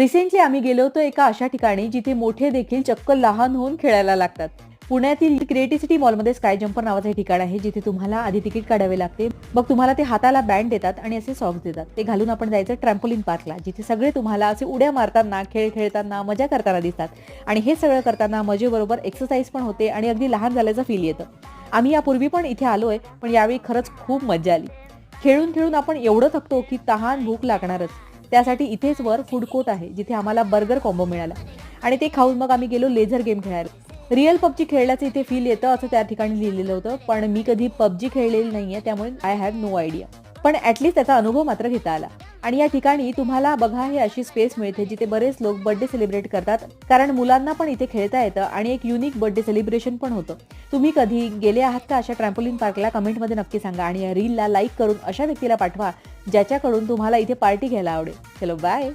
Recently आम्ही गेलो होतो एका अशा ठिकाणी जिथे मोठे देखील चक्क लहान होऊन खेळायला लागतात. पुण्यातील क्रिएटिव्हिटी मॉलमध्ये स्काय जम्पर नावाचं हे ठिकाण आहे जिथे तुम्हाला आधी तिकीट काढावे लागते. मग तुम्हाला ते हाताला बँड देतात आणि असे सॉक्स देतात. ते घालून आपण जायचं ट्रॅम्पोलिन पार्कला जिथे सगळे तुम्हाला असे उड्या मारताना खेळ खेळताना मजा करताना दिसतात. आणि हे सगळं करताना मजेबरोबर एक्सरसाइज पण होते आणि अगदी लहान झाल्याचं फील येतं. आम्ही यापूर्वी पण इथे आलोय पण यावेळी खरंच खूप मजा आली. खेळून खेळून आपण एवढं थकतो की तहान भूक लागणारच. त्यासाठी इथेच वर फूड कोर्ट आहे जिथे आम्हाला बर्गर कॉम्बो मिळाला. आणि ते खाऊन मग आम्ही गेलो लेझर गेम खेळायला. रिअल पबजी खेळल्याचं इथे फील येतं असं त्या ठिकाणी लिहिलेलं होतं पण मी कधी पबजी खेळलेली नाहीये त्यामुळे आय हॅव नो आयडिया पण ऍटलीस्ट त्याचा अनुभव मात्र घेता आला. आणि या ठिकाणी तुम्हाला बघा हे अशी स्पेस मिळते जिथे बरेच लोक बर्थडे सेलिब्रेट करतात. कारण मुलांना पण इथे खेळता येतं आणि एक युनिक बर्थडे सेलिब्रेशन पण होतं. तुम्ही कधी गेले आहात का अशा ट्रॅम्पोलिन पार्कला कमेंटमध्ये नक्की सांगा आणि या रीलला लाईक करून अशा व्यक्तीला पाठवा ज्याच्याकडून तुम्हाला इथे पार्टी घ्यायला आवडेल. चलो बाय